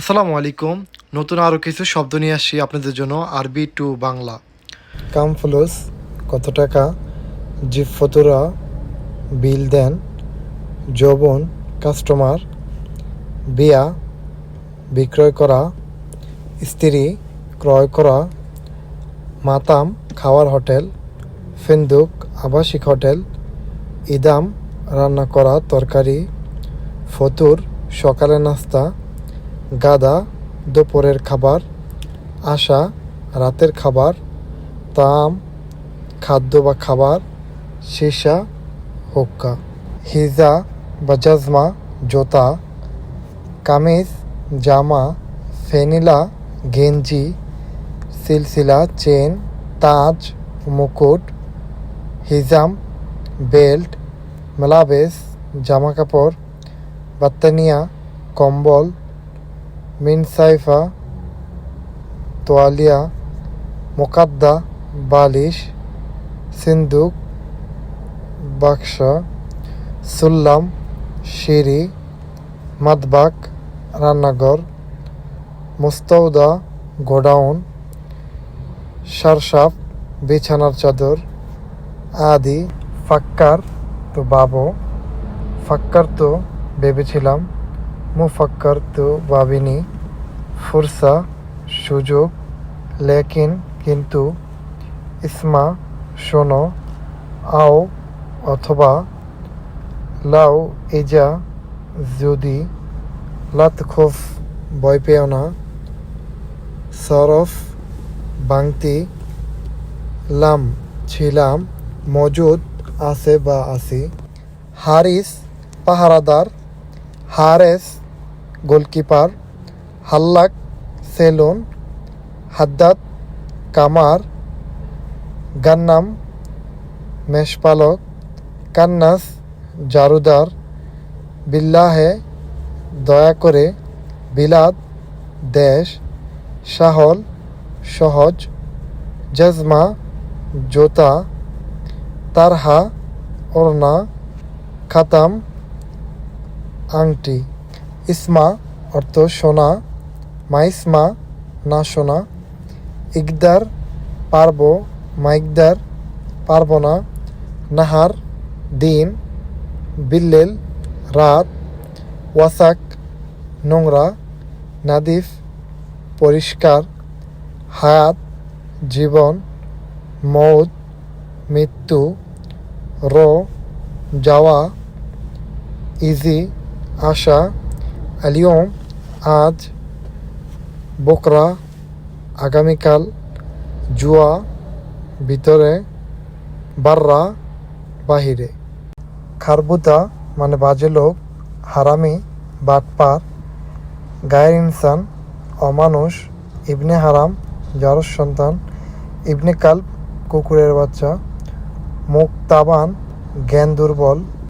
আসসালামু আলাইকুম। নতুন আরও কিছু শব্দ নিয়ে আসছি আপনাদের জন্য আরবি টু বাংলা। কাম ফ্লুস, কত টাকা? জিপ ফতুরা বিল দেন, যৌবন, কাস্টমার, বিয়া, বিক্রয় করা, স্ত্রী, ক্রয় করা, মাতাম, খাওয়ার হোটেল, ফেন্দুক, আবাসিক হোটেল, ইদাম, রান্না করা, তরকারি, ফতুর, সকালের নাস্তা গাদা, দুপুরের খাবার আশা রাতের খাবার, তাম, খাদ্য বা খাবার, সীসা, হুক্কা। হিজা বা জাজমা, জোতা, কামিজ, জামা ফেনিলা গেঞ্জি, সিলসিলা, চেন, তাজ, মুকুট, হিজাম, বেল্ট, মেলাবেস জামা কাপড় বাত্তানিয়া, কম্বল মিনসাইফা তোয়ালিয়া, মোকাদ্দা, বালিশ, সিন্দুক, বাক্স, সুল্লাম, সিঁড়ি, মাদবাক, রান্নাঘর মুস্তৌদা গোডাউন সারসাপ বিছানার চাদর, আদি, ফাক্কার তো বাবো, ফাক্কার তো ভেবেছিলাম মুফাক্কার তো ভাবিনি। ফুরসা, সুযোগ, লেকিন কিন্তু ইসমা, শোনো, আও অথবা লাও ইজা যদি লাতখোফ ভয় পেও না। সরফ, বাংতি, লাম, ছিলাম, মজুদ আছে বা আছি। হারিস, পাহারাদার, হারেস গোলকিপার হাল্লাক সেলুন, হাদ্দাত, কামার, গান্নাম, মেষপালক, কান্নাস, জারুদার, বিল্লাহে, দয়া করে বিলাদ দেশ সাহল সহজ, জজমা, জোতা, তারহা ওরনা খাতাম, আংটি। ইসমা অর্থ সোনা, মাইসমা না সোনা। ইকদার পারব, মাইকদার পারব না। নাহার, দিন, বিল্লেল, রাত, ওয়াসাক, নোংরা, নাদিফ, পরিষ্কার, হায়াত, জীবন, মৌত, মৃত্যু, র, যাওয়া, ইজি, আশা আলিয়ম আজ, বকরা, আগামীকাল, জুয়া, ভিতরে, বাররা, বাহিরে। খারবুতা মানে বাজে লোক, হারামি, বাটপার, গায়ের ইনসান, অমানুষ, ইবনে হারাম, জারস সন্তান, ইবনে কাল্ব, কুকুরের বাচ্চা মুখ তাবান জ্ঞান দুর্বল